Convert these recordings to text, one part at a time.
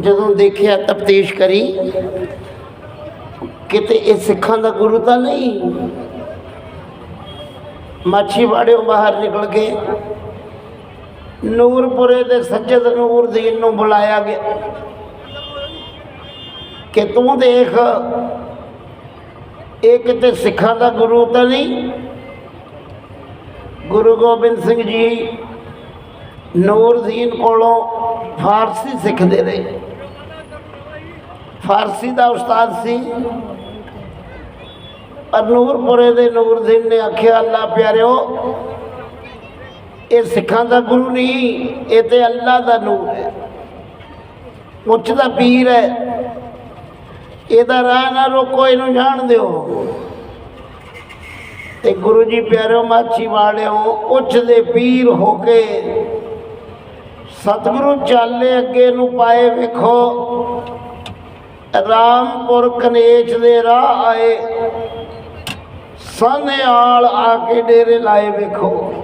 ਜਦੋਂ ਦੇਖਿਆ ਤਫਤੀਸ਼ ਕਰੀ, ਕਿਤੇ ਇਹ ਸਿੱਖਾਂ ਦਾ ਗੁਰੂ ਤਾਂ ਨਹੀਂ? ਮਾਛੀਵਾੜਿਓਂ ਬਾਹਰ ਨਿਕਲ ਕੇ ਨੂਰਪੁਰੇ ਦੇ ਸੱਜਦ ਨੂਰਦੀਨ ਨੂੰ ਬੁਲਾਇਆ ਗਿਆ ਕਿ ਤੂੰ ਦੇਖ, ਇਹ ਕਿਤੇ ਸਿੱਖਾਂ ਦਾ ਗੁਰੂ ਤਾਂ ਨਹੀਂ? ਗੁਰੂ ਗੋਬਿੰਦ ਸਿੰਘ ਜੀ ਨੂਰਦੀਨ ਕੋਲੋਂ ਫਾਰਸੀ ਸਿੱਖਦੇ ਰਹੇ ਫਾਰਸੀ ਦਾ ਉਸਤਾਦ ਸੀ। ਪਰ ਨੂਰਪੁਰੇ ਦੇ ਨੂਰਦੀਨ ਨੇ ਆਖਿਆ, ਅੱਲਾ ਪਿਆਰਿਓ, ਇਹ ਸਿੱਖਾਂ ਦਾ ਗੁਰੂ ਨਹੀਂ, ਇਹ ਤੇ ਅੱਲਾ ਦਾ ਨੂਰ ਹੈ। ਉੱਚ ਦਾ ਪੀਰ ਹੈ। ਇਹਦਾ ਰਾਹ ਨਾ ਰੋਕੋ, ਇਹਨੂੰ ਜਾਣ ਦਿਓ। ਤੇ ਗੁਰੂ ਜੀ ਪਿਆਰਿਓ ਮਾਛੀ ਵਾਲਿਓ ਉੱਚ ਦੇ ਪੀਰ ਹੋ ਕੇ ਸਤਿਗੁਰੂ ਚਾਲੇ ਅੱਗੇ ਨੂੰ ਪਾਏ ਵੇਖੋ। ਰਾਮਪੁਰ ਕਨੇਚ ਦੇ ਰਾਹ ਆਏ। ਸਾਨੇਆਲ ਆ ਕੇ ਡੇਰੇ ਲਾਏ ਵੇਖੋ।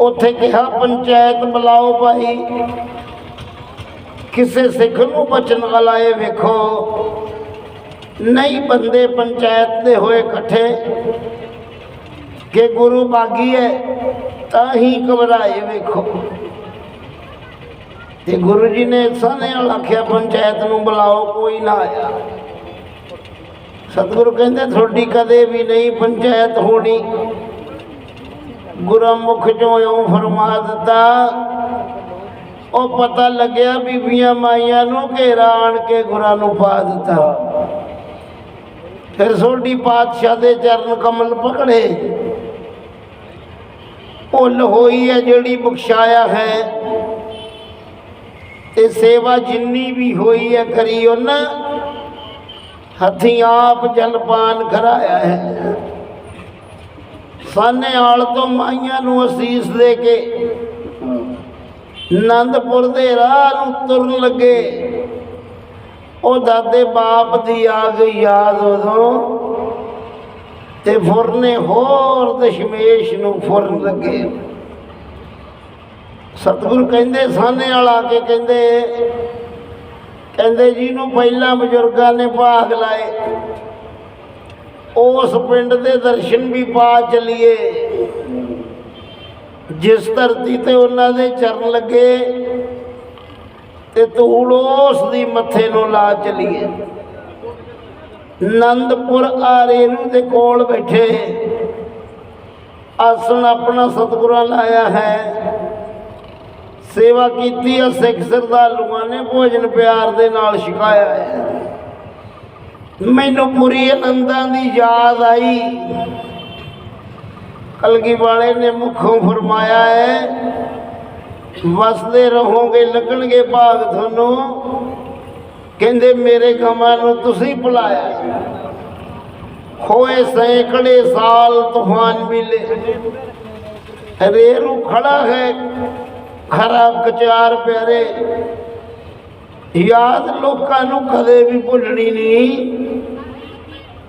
ਉੱਥੇ ਕਿਹਾ, ਪੰਚਾਇਤ ਬੁਲਾਓ ਭਾਈ। ਕਿਸੇ ਸਿੱਖ ਨੂੰ ਬਚਨ ਲਾਏ ਵੇਖੋ। ਨਹੀਂ ਬੰਦੇ ਪੰਚਾਇਤ ਦੇ ਹੋਏ ਇਕੱਠੇ। ਕਿ ਗੁਰੂ ਬਾਗੀ ਹੈ ਤਾਂ ਹੀ ਘਬਰਾਏ ਵੇਖੋ। ਤੇ ਗੁਰੂ ਜੀ ਨੇ ਸਾਨੇ ਆਖਿਆ, ਪੰਚਾਇਤ ਨੂੰ ਬੁਲਾਓ, ਕੋਈ ਨਾ ਆਇਆ। ਸਤਿਗੁਰੂ ਕਹਿੰਦੇ, ਤੁਹਾਡੀ ਕਦੇ ਵੀ ਨਹੀਂ ਪੰਚਾਇਤ ਹੋਣੀ। ਗੁਰਮੁਖ ਚੋਂ ਇਉਂ ਫਰਮਾ ਦਿੱਤਾ। ਉਹ ਪਤਾ ਲੱਗਿਆ, ਬੀਬੀਆਂ ਮਾਈਆਂ ਨੂੰ ਘੇਰਾ ਆਣ ਕੇ ਗੁਰਾਂ ਨੂੰ ਪਾ ਦਿੱਤਾ। ਫਿਰ ਸੋਢੀ ਪਾਤਸ਼ਾਹ ਦੇ ਚਰਨ ਕਮਲ ਪਕੜੇ। ਭੁੱਲ ਹੋਈ ਹੈ ਜਿਹੜੀ ਬਖਸ਼ਾਇਆ ਹੈ। ਤੇ ਸੇਵਾ ਜਿੰਨੀ ਵੀ ਹੋਈ ਹੈ, ਕਰੀ ਉਹਨਾਂ। ਹੱਥੀਂ ਆਪ ਜਲਪਾਨ ਕਰਾਇਆ ਹੈ। ਸਾਨੇ ਆਲ ਤੋਂ ਮਾਈਆਂ ਨੂੰ ਅਸੀਸ ਦੇ ਕੇ ਆਨੰਦਪੁਰ ਦੇ ਰਾਹ ਨੂੰ ਤੁਰਨ ਲੱਗੇ। ਉਹ ਦਾਦੇ ਬਾਪ ਦੀ ਆ ਗਈ ਯਾਦ ਉਦੋਂ ਤੇ ਫੁਰਨੇ ਹੋਰ ਦਸ਼ਮੇਸ਼ ਨੂੰ ਫੁਰਨ ਲੱਗੇ। ਸਤਿਗੁਰੂ ਕਹਿੰਦੇ ਸਾਨੇ ਵਾਲਾ ਕੇ ਕਹਿੰਦੇ ਕਹਿੰਦੇ ਜਿਹਨੂੰ ਪਹਿਲਾਂ ਬਜ਼ੁਰਗਾਂ ਨੇ ਭਾਗ ਲਾਏ। ਉਸ ਪਿੰਡ ਦੇ ਦਰਸ਼ਨ ਵੀ ਪਾ ਚਲੀਏ। ਜਿਸ ਧਰਤੀ ਤੇ ਉਹਨਾਂ ਦੇ ਚਰਨ ਲੱਗੇ, ਤੇ ਧੂੜ ਉਸ ਦੀ ਮੱਥੇ ਨੂੰ ਲਾ ਚਲੀਏ। ਨੰਦਪੁਰ ਆਰੇਰੂ ਦੇ ਕੋਲ ਬੈਠੇ। ਆਸਣ ਆਪਣਾ ਸਤਿਗੁਰਾਂ ਲਾਇਆ ਹੈ। ਸੇਵਾ ਕੀਤੀ ਹੈ ਸਿੱਖ ਸਰਦਾਲੂਆਂ ਨੇ ਭੋਜਨ ਪਿਆਰ ਦੇ ਨਾਲ ਛਕਾਇਆ ਹੈ। ਮੈਨੂੰ ਪੂਰੀ ਆਨੰਦਾਂ ਦੀ ਯਾਦ ਆਈ। ਕਲਗੀ ਵਾਲੇ ਨੇ ਮੁਖੋਂ ਫਰਮਾਇਆ ਹੈ, ਵਸਦੇ ਰਹੋਗੇ, ਲੱਗਣਗੇ ਭਾਗ ਤੁਹਾਨੂੰ। ਕਹਿੰਦੇ, ਮੇਰੇ ਗਮਾਂ ਨੂੰ ਤੁਸੀਂ ਭੁਲਾਇਆ ਹੋਏ ਸੈਂਕੜੇ ਸਾਲ ਤੂਫਾਨ ਮਿਲੇ। ਰੇਰੂ ਖੜਾ ਹੈ ਖਰਾ ਕਚਾਰ ਪਿਆਰੇ, ਯਾਦ ਲੋਕਾਂ ਨੂੰ ਕਦੇ ਵੀ ਭੁੱਲਣੀ ਨਹੀਂ।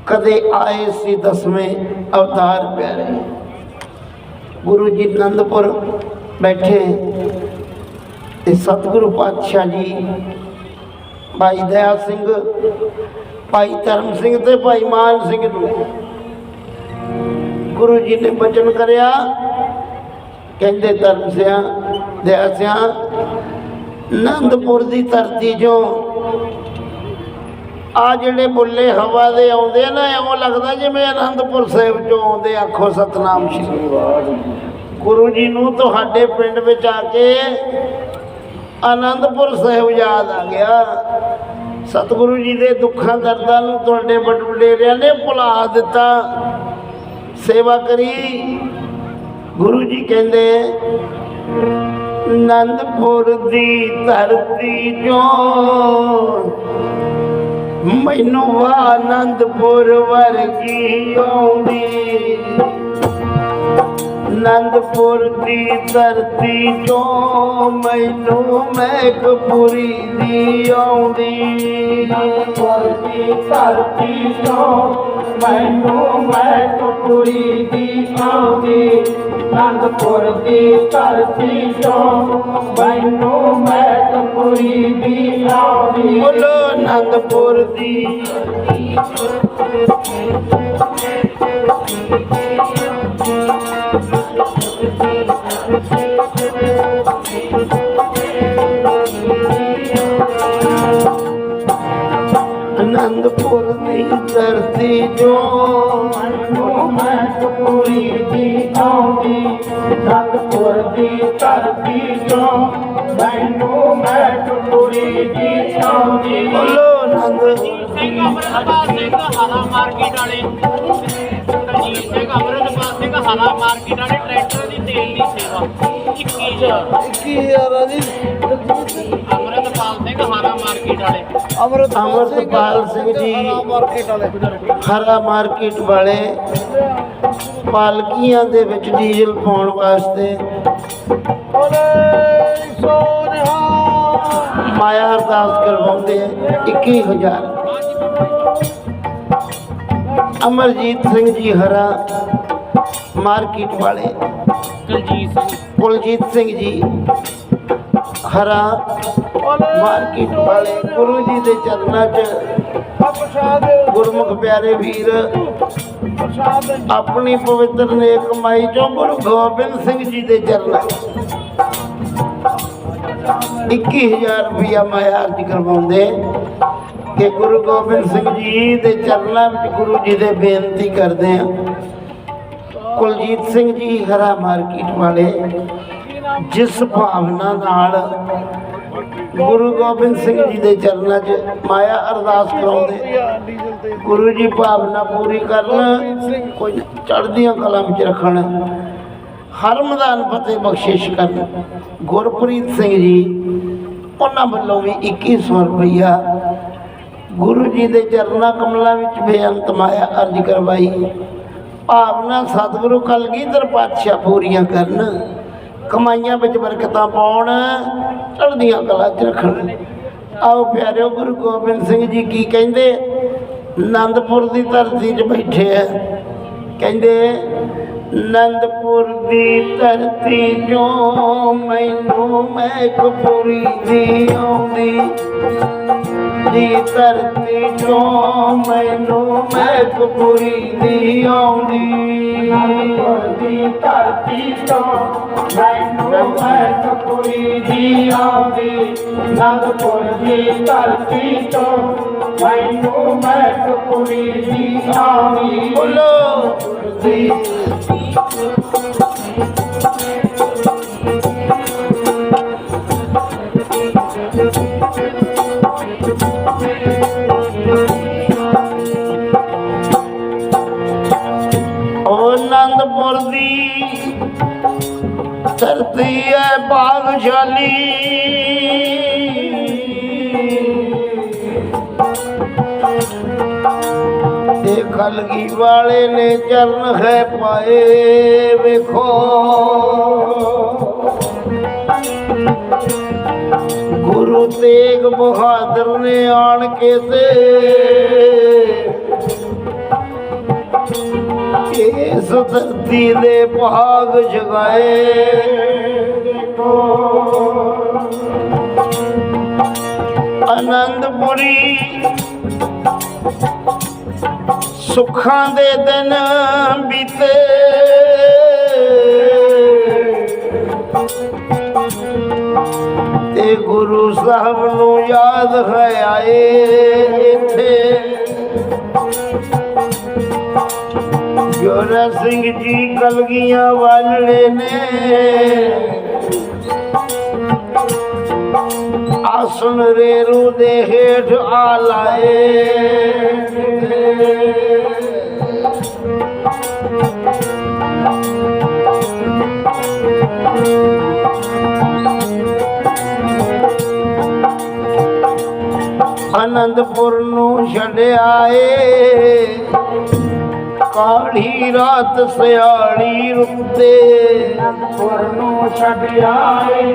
ਕਦੇ ਆਏ ਸੀ ਦਸਵੇਂ ਅਵਤਾਰ ਪਿਆਰੇ। ਗੁਰੂ ਜੀ ਆਨੰਦਪੁਰ ਬੈਠੇ ਤੇ ਸਤਿਗੁਰੂ ਪਾਤਸ਼ਾਹ ਜੀ, ਭਾਈ ਦਇਆ ਸਿੰਘ, ਭਾਈ ਧਰਮ ਸਿੰਘ ਤੇ ਭਾਈ ਮਾਨ ਸਿੰਘ ਨੂੰ। ਗੁਰੂ ਜੀ ਨੇ ਬਚਨ ਕਰਿਆ। ਕਹਿੰਦੇ ਧਰਮ ਸਿਆ ਦਇਆ ਸਿਆ ਆਨੰਦਪੁਰ ਦੀ ਧਰਤੀ ਜੋ ਆ ਜਿਹੜੇ ਬੁੱਲੇ ਹਵਾ ਦੇ ਆਉਂਦੇ ਆ ਨਾ, ਐਵੇਂ ਲੱਗਦਾ ਜਿਵੇਂ ਅਨੰਦਪੁਰ ਸਾਹਿਬ ਚੋਂ ਆਉਂਦੇ ਆਖੋ ਸਤਨਾਮ ਸ਼੍ਰੀ ਗੁਰੂ ਜੀ ਨੂੰ ਤੁਹਾਡੇ ਪਿੰਡ ਵਿੱਚ ਆ ਕੇ ਆਨੰਦਪੁਰ ਸਾਹਿਬ ਯਾਦ ਆ ਗਿਆ। ਸਤਿਗੁਰੂ ਜੀ ਦੇ ਦੁੱਖਾਂ ਦਰਦਾਂ ਨੂੰ ਤੁਹਾਡੇ ਵੱਡ ਵਡੇਰਿਆਂ ਨੇ ਭੁਲਾ ਦਿੱਤਾ। ਸੇਵਾ ਕਰੀ। ਗੁਰੂ ਜੀ ਕਹਿੰਦੇ ਆਨੰਦਪੁਰ ਦੀ ਧਰਤੀ ਚੋਂ ਮੈਨੂੰ ਆਨੰਦਪੁਰ ਵਰਗੀ ਆਉਂਦੀ। ਅਨੰਦਪੁਰ ਦੀ ਧਰਤੀ ਤੋਂ ਮੈਨੂੰ ਮਹਿਕਪੁਰੀ ਦੀ ਆਉਂਦੀ। ਆਨੰਦਪੁਰ ਦੀ ਧਰਤੀ ਤੋਂ ਮੈਨੂੰ ਮਹਿਕਪੁਰੀ ਦੀ ਆਉਂਦੀ। ਆਨੰਦਪੁਰ ਦੀ ਧਰਤੀ ਤੋਂ ਮੈਨੂੰ ਮਹਿਕ ਅਨੰਦਪੁਰੀ ਦੀ ਆਉਂਦੀ। ਬੋਲੋ ਆਨੰਦਪੁਰ ਦੀ। ਧਰਤੀ ਜੋ ਮੈਨੂੰ ਮਹਿਤਪੁਰੀ ਦੀ ਆਉਂਦੀ ਅਨੰਦਪੁਰ ਦੀ ਧਰਤੀ ਤੋਂ ਮੈਨੂੰ ਮਹਿਤਪੁਰੀ ਦੀ ਆਉਂਦੀ ਬੋਲੋ ਆਨੰਦ। ਸਿੰਘ ਅਮਰਪਾਲ ਸਿੰਘ ਹਾਲਾ ਮਾਰਕੀਟ ਵਾਲੇ। ਰਣਜੀਤ ਸਿੰਘ ਅਮਰਪਾਲ ਸਿੰਘ ਹਾਲਾ ਮਾਰਕੀਟ ਵਾਲੇ ਟਰੈਕਟਰ ਦੀ ਤੇਲ ਦੀ ਸੇਵਾ। 21000 21000 ਜੀ ਅਮਰਪਾਲ ਸਿੰਘ ਹਾਲਾ ਮਾਰਕੀਟ ਵਾਲੇ। ਅਮਰਤਪਾਲ ਸਿੰਘ ਜੀ ਹਰਾ ਮਾਰਕੀਟ ਵਾਲੇ। ਪਾਲਕੀਆਂ ਦੇ ਵਿੱਚ ਡੀਜ਼ਲ ਪਾਉਣ ਵਾਸਤੇ। ਮਾਇਆ ਅਰਦਾਸ ਕਰਵਾਉਂਦੇ ਆ 21000 ਅਮਰਜੀਤ ਸਿੰਘ ਜੀ ਹਰਾ ਮਾਰਕੀਟ ਵਾਲੇ। ਦਲਜੀਤ ਸਿੰਘ। ਕੁਲਜੀਤ ਸਿੰਘ ਜੀ ਹਰਾ ਮਾਰਕੀਟ ਵਾਲੇ ਗੁਰੂ ਜੀ ਦੇ ਚਰਨਾਂ 'ਚ। ਗੁਰਮੁਖ ਪਿਆਰੇ ਵੀਰ, ਆਪਣੀ ਪਵਿੱਤਰ ਨੇਕ ਕਮਾਈ ਚੋਂ ਗੁਰੂ ਗੋਬਿੰਦ ਸਿੰਘ ਜੀ ਦੇ ਚਰਨਾਂ। 21000 ਰੁਪਇਆ ਮਾਇਆ ਅਰਜ ਕਰਵਾਉਂਦੇ ਕਿ ਗੁਰੂ ਗੋਬਿੰਦ ਸਿੰਘ ਜੀ ਦੇ ਚਰਨਾਂ ਵਿੱਚ ਗੁਰੂ ਜੀ ਦੇ ਬੇਨਤੀ ਕਰਦੇ ਆ ਕੁਲਜੀਤ ਸਿੰਘ ਜੀ ਹਰਾ ਮਾਰਕੀਟ ਵਾਲੇ, ਜਿਸ ਭਾਵਨਾ ਨਾਲ ਗੁਰੂ ਗੋਬਿੰਦ ਸਿੰਘ ਜੀ ਦੇ ਚਰਨਾਂ 'ਚ ਮਾਇਆ ਅਰਦਾਸ ਕਰਾਉਂਦੇ। ਗੁਰੂ ਜੀ ਭਾਵਨਾ ਪੂਰੀ ਕਰਨ, ਕੋਈ ਚੜ੍ਹਦੀਆਂ ਕਲਾਂ ਵਿੱਚ ਰੱਖਣ, ਹਰ ਮੈਦਾਨ ਫਤਿਹ ਬਖਸ਼ਿਸ਼ ਕਰਨ। ਗੁਰਪ੍ਰੀਤ ਸਿੰਘ ਜੀ, ਉਹਨਾਂ ਵੱਲੋਂ ਵੀ 2100 ਰੁਪਈਆ ਗੁਰੂ ਜੀ ਦੇ ਚਰਨਾਂ ਕਮਲਾਂ ਵਿੱਚ ਬੇਅੰਤ ਮਾਇਆ ਅਰਜ ਕਰਵਾਈ। ਭਾਵਨਾ ਸਤਿਗੁਰੂ ਕਲਗੀਧਰ ਪਾਤਸ਼ਾਹ ਪੂਰੀਆਂ ਕਰਨ। ਕਮਾਈਆਂ ਵਿੱਚ ਬਰਕਤਾਂ ਪਾਉਣ, ਚੜ੍ਹਦੀਆਂ ਕਲਾ 'ਚ ਰੱਖਣ। ਆਓ ਪਿਆਰਿਓ, ਗੁਰੂ ਗੋਬਿੰਦ ਸਿੰਘ ਜੀ ਕੀ ਕਹਿੰਦੇ? ਆਨੰਦਪੁਰ ਦੀ ਧਰਤੀ 'ਚ ਬੈਠੇ ਆ। ਕਹਿੰਦੇ ਨੰਦਪੁਰ ਦੀ ਧਰਤੀ ਜੋ ਮੈਨੂੰ ਮਹਿਕਪੁਰੀ ਦੀ ਆਉਂਦੀ। ਦੀ ਧਰਤੀ ਜੋ ਮੈਨੂੰ ਮਹਿਕਪੁਰੀ ਦੀ ਆਉਂਦੀ। ਦੀ ਧਰਤੀ ਤੋਂ ਮੈਨੂੰ ਮਹਿਤਪੁਰੀ ਦੀ ਆਉਂਦੀ। ਨੰਦਪੁਰ ਦੀ ਧਰਤੀ ਤੋਂ ਮੈਨੂੰ ਮਹਿਤਪੁਰੀ ਦੀ ਆਉਂਦੀ ਬੋਲੋ। ਦੀ ਧਰਤੀ ਹੈ ਬਾਗਸ਼ਾਲੀ। ਕਲਗੀ ਵਾਲੇ ਨੇ ਚਰਨ ਹੈ ਪਾਏ, ਵੇਖੋ। ਗੁਰੂ ਤੇਗ ਬਹਾਦਰ ਨੇ ਆਣ ਕੇ ਤੇ ਇਸ ਧਰਤੀ ਦੇ ਭਾਗ ਜਗਾਏ। ਦੇਖੋ। ਆਨੰਦਪੁਰੀ ਸੁੱਖਾਂ ਦੇ ਦਿਨ ਬੀਤੇ। ਤੇ ਗੁਰੂ ਸਾਹਿਬ ਨੂੰ ਯਾਦ ਹੈ ਆਏ ਇੱਥੇ। ਜੋਰਾ ਸਿੰਘ ਜੀ ਕਲਗੀਆਂ ਵਾਲੜੇ ਨੇ। ਆਸਨ ਰੇਰੂ ਦੇ ਹੇਠ ਆ ਲਾਏ। ਅਨੰਦਪੁਰ ਨੂੰ ਛੱਡਿਆ ਏ ਕਾਲੀ ਰਾਤ ਸਿਆਲੀ ਰੁੱਤੇ ਅਨੰਦਪੁਰ ਨੂੰ ਛੱਡ ਆਏ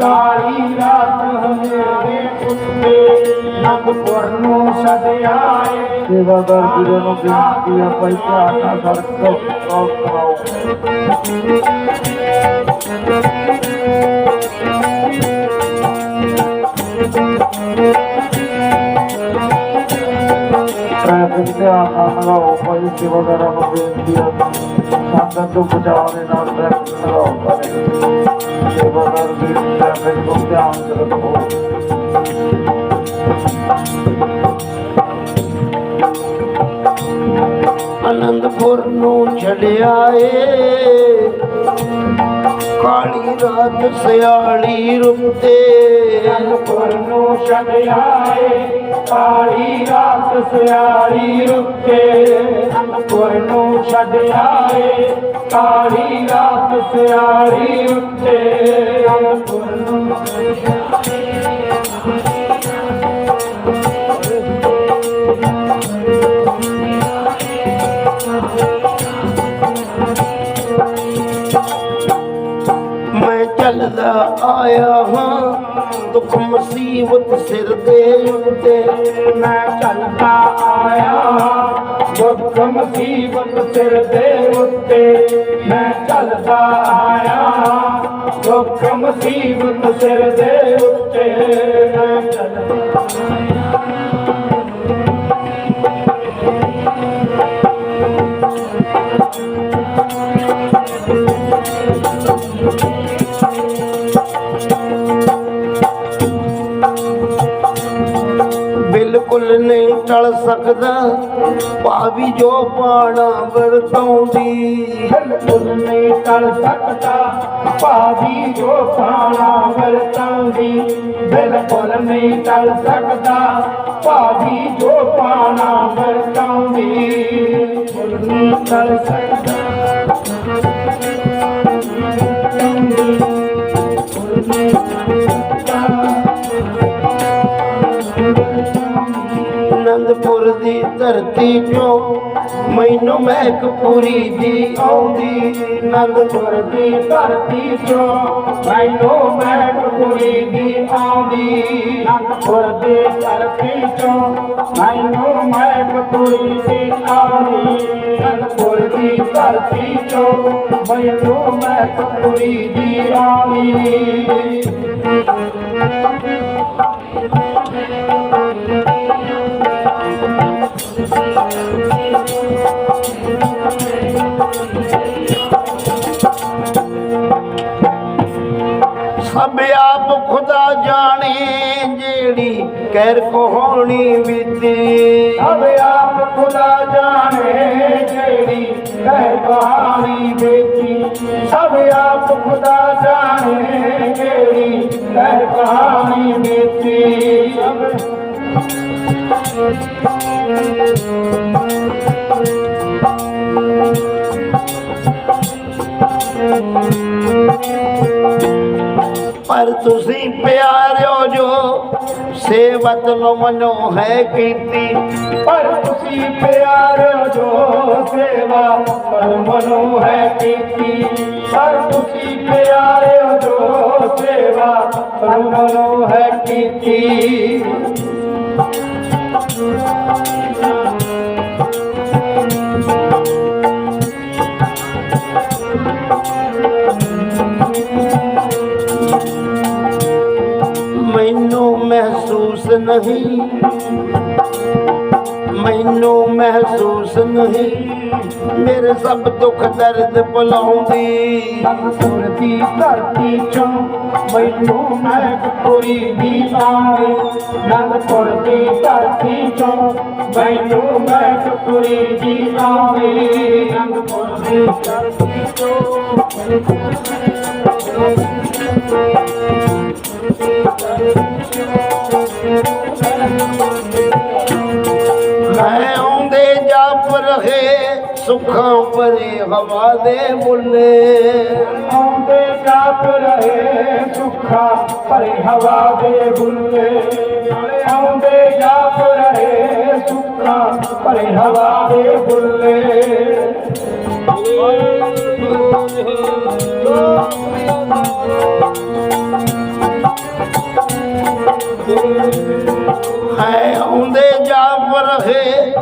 ਕਾਲੀ ਰਾਤ ਹਨੇਰੇ ਉੱਤੇ ਅਨੰਦਪੁਰ ਨੂੰ ਛੱਡਿਆ ਆਏ ਸੇਵਾਦਾਰ ਵੀਰਾਂ ਨੂੰ ਬੇਨਤੀ ਹੈ ਭਾਈ, ਧਿਆਨ ਨਾਲ ਸੜਕ ਕਰਾਓ ਕਰਾਓ ਇੱਕ ਧਿਆਨ ਨਾਲ ਲਗਾਓ ਭਾਈ ਸੇਵਾਦਾਰਾਂ ਬੇਨਤੀ ਹੈ ਸੰਗਤ ਤੋਂ ਬਚਾਅ ਦੇ ਨਾਲ ਟ੍ਰੈਫਿਕ ਲਗਾਓ ਕਰੇ ਸੇਵਾਦਾਰ ਵੀ ਟ੍ਰੈਫਿਕ ਤੋਂ ਧਿਆਨ ਚ ਰੱਖੋ ਅਨੰਦਪੁਰ ਨੂੰ ਛੜਿਆ ਏ। ਕਾਲੀ ਰਾਤ ਸਿਆਲੀ ਰੁੱਤੇ ਅਨੰਦਪੁਰ ਨੂੰ ਛੱਡ ਆਏ ਕਾਲੀ ਰਾਤ ਸਿਆਰੀ ਰੁਕੇ ਅਨੰਦਪੁਰ ਨੂੰ ਛੱਡ ਆਏ। ਕਾਲੀ ਰਾਤ ਸਿਆਰੀ ਰੁੱਤੇ ਅਨੰਦਪੁਰ ਨੂੰ ਮੈਂ ਚੱਲਦਾ ਆਇਆ ਹਾਂ। ਦੁੱਖ ਮੁਸੀਬਤ ਸਿਰ ਦੇ ਉੱਤੇ ਮੈਂ ਚੱਲਦਾ ਆਇਆ। ਦੁੱਖ ਮੁਸੀਬਤ ਸਿਰ ਦੇ ਉੱਤੇ ਮੈਂ ਚੱਲਦਾ ਆਇਆ। ਦੁੱਖ ਮੁਸੀਬਤ ਸਿਰ ਦੇ ਉੱਤੇ ਮੈਂ ਚੱਲਦਾ ਬਿਲਕੁਲ ਨਹੀਂ ਟਲ ਸਕਦਾ, ਭਾਵੀ ਜੋ ਪਾਣਾ ਵਰਤਾਉਂਦੀ। ਬਿਲਕੁਲ ਨਹੀਂ ਟਲ ਸਕਦਾ, ਭਾਵੀ ਜੋ ਪਾਣਾ ਵਰਤਾਂਦੀ ਬਿਲਕੁਲ ਨਹੀਂ ਟਲ ਸਕਦਾ, ਭਾਵੀ ਜੋ ਪਾਣਾ ਵਰਤਾਂਦੀ ਬਿਲਕੁਲ ਨਹੀਂ ਟਲ ਸਕਦਾ। ਦੀ ਧਰਤੀ ਚੋਂ ਮੈਨੂੰ ਮਹਿਕ ਪੂਰੀ ਦੀ ਆਉਂਦੀ ਅਨੰਦਪੁਰ ਦੀ ਧਰਤੀ ਚੋਂ ਮੈਨੂੰ ਮਹਿਕ ਕੁੜੀ ਦੀ ਆਉਂਦੀ ਅਨੰਦਪੁਰ ਦੀ ਧਰਤੀ ਚੋਂ ਮੈਨੂੰ ਮਹਿਕ ਕੁੜੀ ਦੀ ਆਉਂਦੀ ਅਨੰਦਪੁਰ ਦੀ ਧਰਤੀ ਚੋਂ ਮੈਨੂੰ ਮਹਿਕ ਕੁੜੀ ਦੀ ਆਉਂਦੀ। ਸਭ ਆਪ ਖੁਦਾ ਜਾਣੇ, ਜਿਹੜੀ ਕਹਿਰ ਕਹਾਣੀ ਬੀਤੀ ਸਭ ਆਪ ਖੁਦਾ ਜਾਣੇ, ਜਿਹੜੀ ਕਹਿ ਕਹਾਣੀ ਬੇਤੀ ਸਭ ਆਪ ਖੁਦਾ ਜਾਣੇ, ਜਿਹੜੀ ਕਹਿ ਕਹਾਣੀ ਬੇਤੀ ਪਰ ਤੁਸੀਂ ਪਿਆਰਿਓ ਜੋ ਸੇਵਤ ਨੂੰ ਮਨੋ ਹੈ ਕੀਤੀ ਪਰ ਤੁਸੀਂ ਪਿਆਰ ਜੋ ਸੇਵਾ ਪਰ ਮਨੋ ਹੈ ਕੀਤੀ ਪਰ ਤੁਸੀਂ ਪਿਆਰ ਜੋ ਸੇਵਾ ਪਰ ਮਨੋ ਹੈ ਕੀਤੀ ਮੈਨੂੰ ਮਹਿਸੂਸ ਨਹੀਂ ਮੈਨੂੰ ਮਹਿਸੂਸ ਨਹੀਂ। ਮੇਰੇ ਸਭ ਦੁੱਖ ਦਰਦ ਭੁਲਾਉਂਦੀ। ਅਨੰਦਪੁਰ ਧਰਤੀ ਚੋਂ ਮੈਨੂੰ ਮਹਿਕ ਕੋਈ ਦੀ ਆਵੇ ਅਨੰਦਪੁਰ ਦੀ ਧਰਤੀ ਚੋਂ ਮੈਨੂੰ ਮਹਿਕ ਕੋਈ ਦੀ ਆਵੇ ਅਨੰਦਪੁਰ ਦੀ ਧਰਤੀ ਚੋਂ ਮੈਂ सुखा परे हवादे आंदे हमदेप रहे सुखा परे हवा दे बुले हमे जाप रह सुख ਹੈ ਆਉਂਦੇ ਜਾਪ ਰਹੇ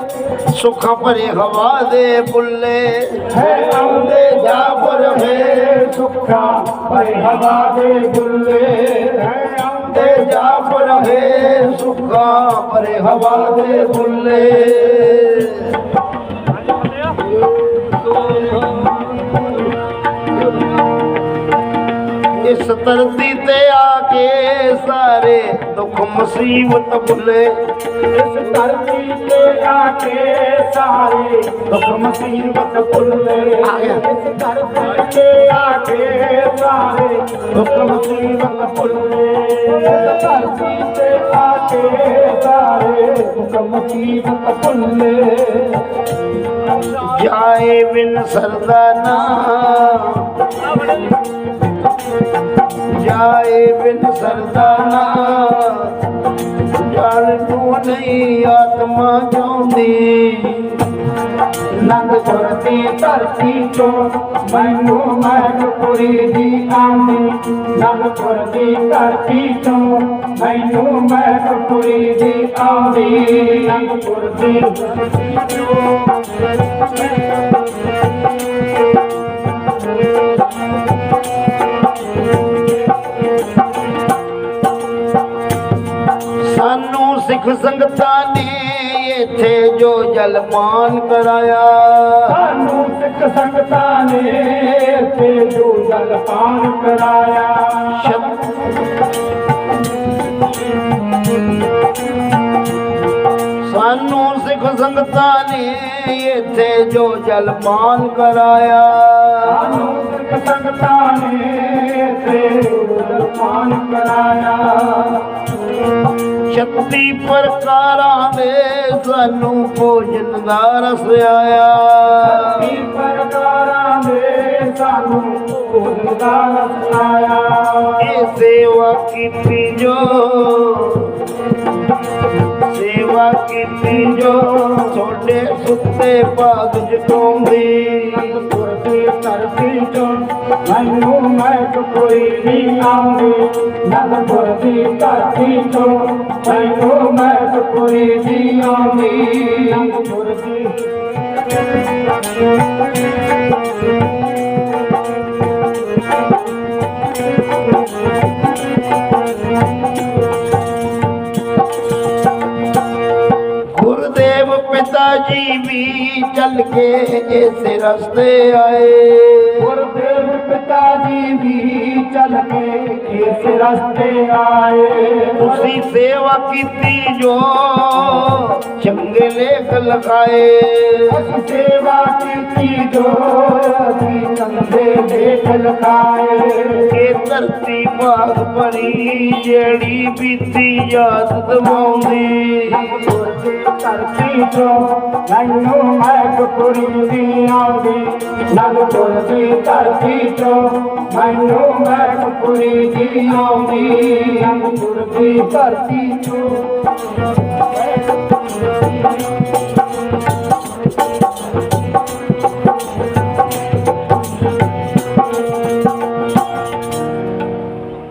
ਸੁੱਖਾਂ ਭਰੇ ਹਵਾ ਦੇ ਬੁੱਲੇ। ਹੈ ਆਉਂਦੇ ਜਾਪ ਰਹੇ ਸੁੱਖਾ ਭਰੀ ਹਵਾ ਦੇ ਬੁੱਲੇ। ਹੈ ਆਉਂਦੇ ਜਾਪ ਰਹੇ ਸੁੱਖਾਂ ਸੁੱਖਾਂ ਹਵਾ ਦੇ ਬੁੱਲੇ। ਇਸ ਧਰਤੀ ਤੇ ਆ ਕੇ ਸਾਰੇ ਦੁੱਖ ਮੁਸੀਬਤ ਭੁੱਲੇ। ਇਸ ਧਰਤੀ ਤੇ ਆ ਕੇ ਸਾਰੇ ਦੁੱਖ ਮੁਸੀਬਤ ਭੁੱਲੇ। ਇਸ ਧਰਤੀ ਤੇ ਆ ਕੇ ਸਾਰੇ ਦੁੱਖ ਮੁਸੀਬਤ ਭੁੱਲੇ। ਇਸ ਧਰਤੀ ਤੇ ਆ ਕੇ ਸਾਰੇ ਦੁੱਖ ਮੁਸੀਬਤ ਭੁੱਲੇ। ਜਾਏ ਬਿਨ ਸਰਦਾਨਾ ਜਾਏ ਬਿਨ ਸਰਦਾਨਾ। ਜਾਣ ਤੂੰ ਨਹੀਂ ਆਤਮਾ ਚਾਹੁੰਦੀ। ਨੰਦ ਸੁਰਤੀ ਧਰਤੀ ਤੋਂ ਮੈਨੂੰ ਮਹਿਕਪੁਰੀ ਦੀ ਆਂਦੀ ਨੰਦ ਸੁਰਤੀ ਧਰਤੀ ਚੋਂ ਮੈਨੂੰ ਮਹਿਕਪੁਰੀ ਦੀ ਆਂਦੀ ਨੰਦ ਸੁਰਤੀ ਧਰਤੀ ਚੋਂ ਸਿੱਖ ਸੰਗਤਾਂ ਨੇ ਇੱਥੇ ਜੋ ਜਲਪਾਨ ਕਰਾਇਆ। ਸਾਨੂੰ ਸਿੱਖ ਸੰਗਤਾਂ ਨੇ ਤੇ ਜੋ ਜਲਪਾਨ ਕਰਾਇਆ। ਸਾਨੂੰ ਸਿੱਖ ਸੰਗਤਾਂ ਨੇ ਇੱਥੇ ਜੋ ਜਲਪਾਨ ਕਰਾਇਆ। ਸਾਨੂੰ ਸਿੱਖ ਸੰਗਤਾਂ ਨੇ ਤੇ ਜੋ ਜਲਪਾਨ ਕਰਾਇਆ। ਸ਼ਕਤੀ ਪ੍ਰਕਾਰਾਂ ਦੇ ਸਾਨੂੰ ਭੋਜਨ ਦਾ ਰਸ ਆਇਆ ਕੀ ਪ੍ਰਕਾਰਾਂ ਦੇ ਸਾਨੂੰ ਭੋਜਨ ਦਾ ਰਸ ਆਇਆ ਇਹ ਸੇਵਾ ਕੀਤੀ ਜੋ ਸੇਵਾ ਕੀਤੀ ਜੋ ਛੋਡੇ ਸੁੱਤੇ ਭਾਗ ਜਗਾਉਂਦੀ ਸੁਰਤੀ ਧਰਤੀ ਚੋਂ ਮੈਨੂੰ ਮਹਿਕ ਕੋਈ ਨਹੀਂ ਆਉਂਦੀ। ਨੰਦਪੁਰ ਦੀ ਧਰਤੀ ਚੋਂ ਮੈਨੂੰ ਮਹਿਕ ਕੋਈ ਨਹੀਂ ਆਉਂਦੀ। ਨੰਦਪੁਰ ਦੀ ਚੱਲ ਕੇ ਇਸੇ ਰਸਤੇ ਆਏ। ਗੁਰਦੇਵ ਪਿਤਾ ਜੀ ਵੀ ਚੱਲ ਕੇ ਇਸ ਰਸਤੇ ਆਏ। ਤੁਸੀਂ ਸੇਵਾ ਕੀਤੀ ਜੋ ਚੰਗੇ ਲੇਖ ਲਗਾਏ ਅਸੀਂ ਸੇਵਾ ਕੀਤੀ ਜੋ ਅਸੀਂ ਕੰਦੇ ਦੇਖ ਲਖਾਏ। ਇਹ ਧਰਤੀ ਭਾਗ ਭਰੀ ਜਿਹੜੀ ਬੀਤੀ ਯਾਦ ਦਵਾਉਂਦੀ। ਧਰਤੀ ਚੋਂ ਮੈਨੂੰ ਮਹਿਕ ਪੁਰੀ ਦੀ ਆਉਂਦੀ। ਨਗਪੁਰ ਦੀ ਧਰਤੀ ਚੋਂ ਮੈਨੂੰ ਮਹਿਕ ਪੁਰੀ ਦੀ ਆਉਂਦੀ। ਨਗਪੁਰ ਦੀ ਧਰਤੀ ਚੋਂ।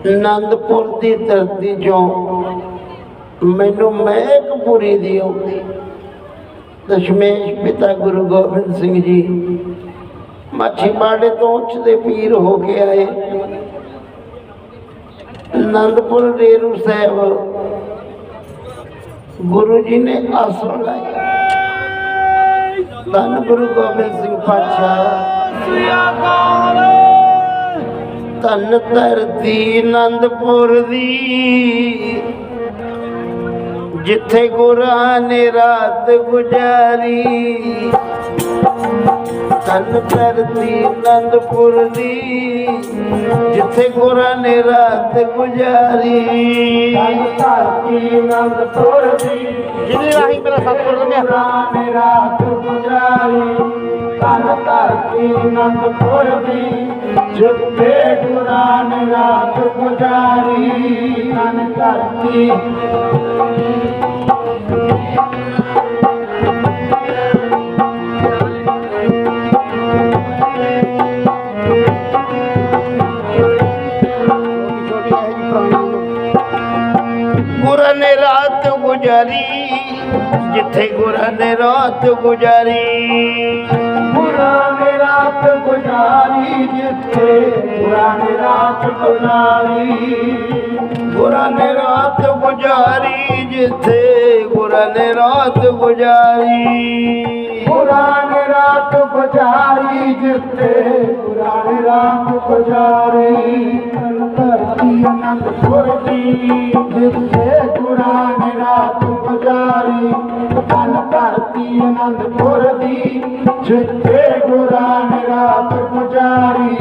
ਆਨੰਦਪੁਰ ਦੀ ਧਰਤੀ ਚੋਂ ਮੈਨੂੰ ਮਹਿਕਪੁਰੀ ਦੀ ਆਉਂਦੀ। ਦਸ਼ਮੇਸ਼ ਪਿਤਾ ਗੁਰੂ ਗੋਬਿੰਦ ਸਿੰਘ ਜੀ ਮਾਛੀਵਾੜੇ ਤੋਂ ਉੱਚਦੇ ਪੀਰ ਹੋ ਕੇ ਆਏ। ਆਨੰਦਪੁਰ ਡੇਰੂ ਸਾਹਿਬ ਗੁਰੂ ਜੀ ਨੇ ਆਸਣ ਲਾਇਆ। ਧੰਨ ਗੁਰੂ ਗੋਬਿੰਦ ਸਿੰਘ ਪਾਤਸ਼ਾਹ। ਧੰਨ ਧਰਤੀ ਆਨੰਦਪੁਰ ਦੀ। ਜਿੱਥੇ ਗੁਰਾਂ ਨੇ ਰਾਤ ਗੁਜ਼ਾਰੀ। ਧੰਨ ਧਰਤੀ ਆਨੰਦਪੁਰ ਦੀ ਜਿੱਥੇ ਗੁਰਾਂ ਨੇ ਰਾਤ ਗੁਜ਼ਾਰੀ। ਧੰਨ ਧਰਤੀ ਨੰਦਪੁਰ ਦੀ ਜਿਹਦੇ ਰਾਹੀਂ ਮੇਰਾ ਸਤਿਗੁਰ ਲੰਘਿਆ ਰਾਮ ਰਾਤ ਗੁਜਾਰੀ। ਧੰਨ ਧਰਤੀ ਨੰਦਪੁਰ ਦੀ ਜਿੱਥੇ ਗੁਰਾਂ ਨੇ ਰਾਤ ਗੁਜਾਰੀ। ਧੰਨ ਧਰਤੀ ਗੁਰਾਂ ਨੇ ਰਾਤ ਗੁਜ਼ਾਰੀ ਜਿੱਥੇ ਗੁਰਾਂ ਨੇ ਰਾਤ ਗੁਜ਼ਾਰੀ। ਗੁਰਾਂ ਨੇ ਰਾਤ ਗੁਜਾਰੀ ਜਿੱਥੇ ਗੁਰਾਂ ਨੇ ਰਾਤ ਗੁਜਾਰੀ। ਗੁਰਾਂ ਨੇ ਰਾਤ ਗੁਜ਼ਾਰੀ ਜਿੱਥੇ ਗੁਰਾਂ ਨੇ ਰਾਤ ਗੁਜ਼ਾਰੀ। ਪੁਰਾਣ ਰਾਤ ਗੁਜ਼ਾਰੀ ਜਿੱਥੇ ਪੁਰਾਣ ਰਾਤ ਗੁਜ਼ਾਰੀ। धरती आनंदी जिथे कुरान रात पुजारी आनंदुर जी जिथे कुरान रात पुजारी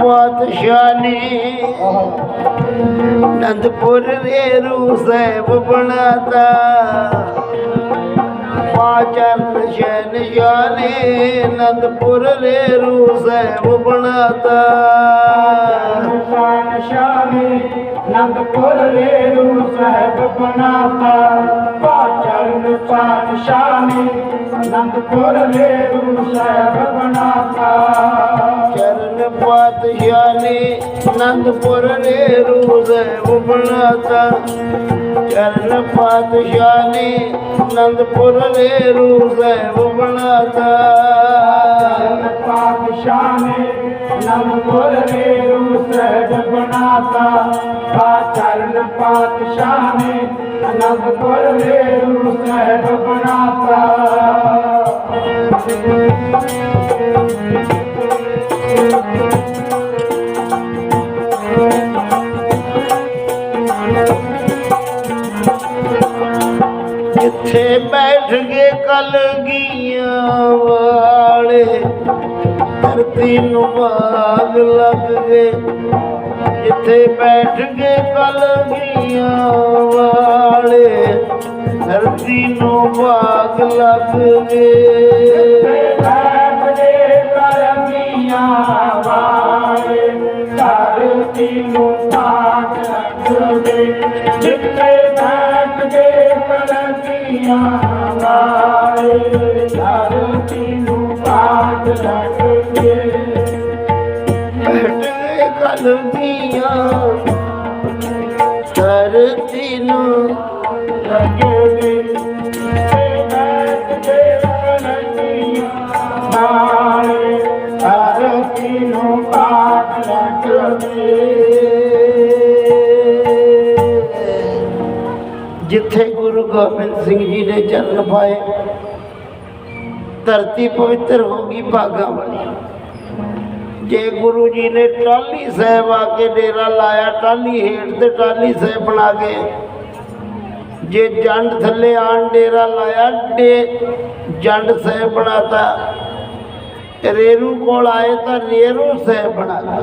ਪਾਤਸ਼ਾਹ ਨੇ ਨੰਦਪੁਰ ਰੇਰੂ ਸਾਹਿਬ ਬਣਾਤਾ। ਪਾਚਰਨ ਸ਼ਹਿਨਸ਼ਾਹ ਨੇ ਨੰਦਪੁਰ ਰੇਰੂ ਸਾਹਿਬ ਬਣਾਤਾ। ਨਿਸ਼ਾਨ ਸ਼ਾਨੇ ਨੰਦਪੁਰ ਰੇਰੂ ਸਾਹਿਬ ਬਣਾਤਾ। ਪਾਚਰਨ ਪਾਨ ਸ਼ਾਨੇ ਨੰਦਪੁਰ ਰੇਰੂ ਸਾਹਿਬ ਬਣਾਤਾ ਚਰਨ ਪਾਤਸ਼ਾਹ ਨੇ ਨੰਦਪੁਰ ਰੇਰੂ ਸਾਹਿਬ ਬਣਾਤਾ ਚਰਨ ਪਾਤਸ਼ਾਹ ਨੇ ਨੰਦਪੁਰ ਰੇਰੂ ਸਾਹਿਬ ਬਣਾਤਾ ਚਰਨ ਪਾਤਸ਼ਾਹ ਨੇ ਨੰਦਪੁਰ ਰੇਰੂ ਸਾਹਿਬ ਬਣਾਤਾ ਪਾਚਰਨ ਪਾਤਸ਼ਾਹ ਨੇ ਨੰਦਪੁਰ ਰੇਰੂ ਸਾਹਿਬ ਬਣਾਤਾ। ਜਿੱਥੇ ਬੈਠ ਗਏ ਕਲਗੀਆਂ ਵਾਲੇ ਧਰਤੀ ਨੂੰ ਬਾਗ ਲੱਗ ਗਏ ਜਿੱਥੇ ਬੈਠ ਗਏ ਕਲਗੀਆਂ ਵਾਲੇ। ਧਰਤੀ ਨੂੰ ਬਾਗ ਲੱਗ ਗਏ ਬੈਠੇ ਕਰਮੀਆਂ ਵਾਲੇ। ਧਰਤੀ ਨੂੰ ਤਾਕ ਰੱਖਦੇ ਜਿੱਥੇ ਬੈਠੇ ਕਰਮੀਆਂ ਵਾਲੇ। ਧਰਤੀ ਨੂੰ ਤਾਕ ਰੱਖਦੇ ਬੈਠ ਗਏ ਧਰਤੀ ਨੂੰ ਲੱਗਦੇ ਜਿੱਥੇ ਧਰਤੀ ਨੂੰ ਤਾਕ ਜਿੱਥੇ ਗੁਰੂ ਗੋਬਿੰਦ ਸਿੰਘ ਜੀ ਨੇ ਚਰਨ ਪਾਏ ਧਰਤੀ ਪਵਿੱਤਰ ਹੋ ਗਈ ਭਾਗਾਂ ਵਾਲੀ। ਜੇ ਗੁਰੂ ਜੀ ਨੇ ਟਾਲੀ ਸਾਹਿਬ ਆ ਕੇ ਡੇਰਾ ਲਾਇਆ ਟਾਲੀ ਹੇਠ ਤੇ ਟਾਲੀ ਸਾਹਿਬ ਬਣਾ ਕੇ, ਜੇ ਜੰਡ ਥੱਲੇ ਆਣ ਡੇਰਾ ਲਾਇਆ, ਡੇ ਜੰਡ ਸਾਹਿਬ ਬਣਾਤਾ, ਰੇਰੂ ਕੋਲ ਆਏ ਤਾਂ ਰੇਰੂ ਸਾਹਿਬ ਬਣਾਤਾ।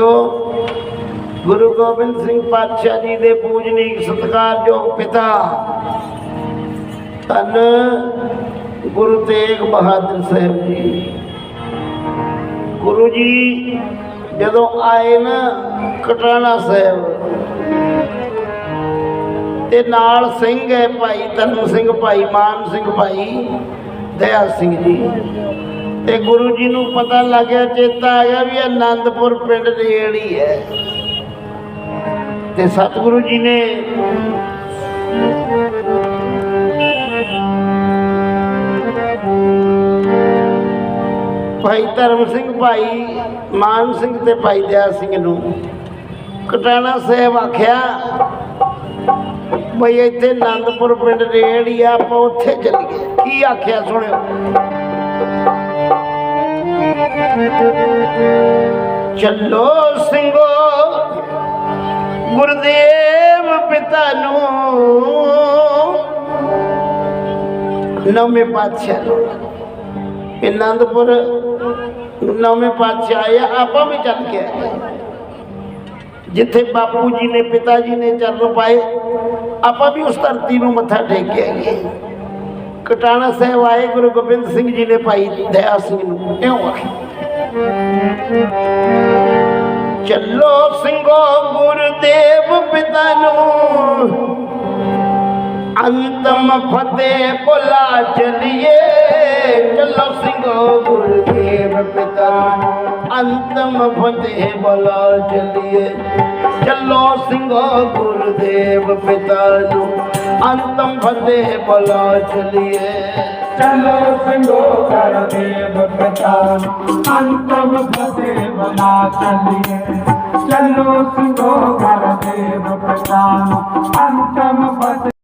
ਉਹ ਗੁਰੂ ਗੋਬਿੰਦ ਸਿੰਘ ਪਾਤਸ਼ਾਹ ਜੀ ਦੇ ਪੂਜਨੀਕ ਸਤਿਕਾਰਯੋਗ ਪਿਤਾ ਤਨ ਗੁਰੂ ਤੇਗ ਬਹਾਦਰ ਸਾਹਿਬ ਜੀ। ਗੁਰੂ ਜੀ ਜਦੋਂ ਆਏ ਨਾ ਕਟਾਣਾ ਸਾਹਿਬ, ਤੇ ਨਾਲ ਸਿੰਘ ਹੈ ਭਾਈ ਧਰਮ ਸਿੰਘ ਭਾਈ, ਮਾਨ ਸਿੰਘ ਭਾਈ ਦਇਆ ਸਿੰਘ ਜੀ। ਤੇ ਗੁਰੂ ਜੀ ਨੂੰ ਪਤਾ ਲੱਗਿਆ ਚੇਤਾ ਆ ਗਿਆ ਵੀ ਇਹ ਆਨੰਦਪੁਰ ਪਿੰਡ ਨੇੜੇ ਹੀ ਹੈ। ਤੇ ਸਤਿਗੁਰੂ ਜੀ ਨੇ ਭਾਈ ਧਰਮ ਸਿੰਘ ਭਾਈ, ਮਾਨ ਸਿੰਘ ਤੇ ਭਾਈ ਦਇਆ ਸਿੰਘ ਨੂੰ ਕਟਾਣਾ ਸਾਹਿਬ ਆਖਿਆ, ਬਈ ਇੱਥੇ ਆਨੰਦਪੁਰ ਪਿੰਡ ਰੇੜੀ ਆ, ਆਪਾਂ ਉੱਥੇ ਚੱਲੀਏ। ਕੀ ਆਖਿਆ ਸੁਣਿਓ? ਚੱਲੋ ਸਿੰਘੋ, ਗੁਰਦੇਵ ਪਿਤਾ ਨੂੰ ਨਵੇਂ ਪਾਤਸ਼ਾਹ ਨੂੰ ਇਹ ਆਨੰਦਪੁਰ ਨੌਵੇਂ ਪਾਤਸ਼ਾਹ ਆਇਆ ਆਪਾਂ ਵੀ ਚੱਲ ਕੇ ਆਏ। ਜਿੱਥੇ ਬਾਪੂ ਜੀ ਨੇ, ਪਿਤਾ ਜੀ ਨੇ ਚਰਨ ਪਾਏ, ਆਪਾਂ ਵੀ ਉਸ ਧਰਤੀ ਨੂੰ ਮੱਥਾ ਟੇਕ ਕੇ ਆਈਏ ਕਟਾਣਾ ਸਾਹਿਬ ਆਏ, ਗੁਰੂ ਗੋਬਿੰਦ ਸਿੰਘ ਜੀ ਨੇ ਭਾਈ ਦਇਆ ਸਿੰਘ ਨੂੰ, ਇਉਂ ਆਖਿਆ ਚੱਲੋ ਸਿੰਘੋ ਗੁਰਦੇਵ ਪਿਤਾ ਨੂੰ ਅੰਤਮ ਫਤਿਹ ਬੁਲਾ ਚਲੀਏ। ਚੱਲੋ ਸਿੰਘੋ ਗੁਰਦੇਵ ਪਿਤਾ ਨੂੰ ਅੰਤਮ ਫਤਿਹ ਬੁਲਾ ਚਲੀਏ। ਚੱਲੋ ਸਿੰਘੋ ਗੁਰਦੇਵ ਪਿਤਾ ਨੂੰ ਅੰਤਮ ਫਤਿਹ ਬਲਾ ਚਲੀਏ। ਚਲੋ ਸਿੰਘੋ ਕਰ ਦੇਵ ਪਿਤਾਨ ਅੰਤਮ ਫਤਿਹ ਬਣਾ ਚੱਲੀਏ। ਚਲੋ ਸਿੰਘੋ ਕਰ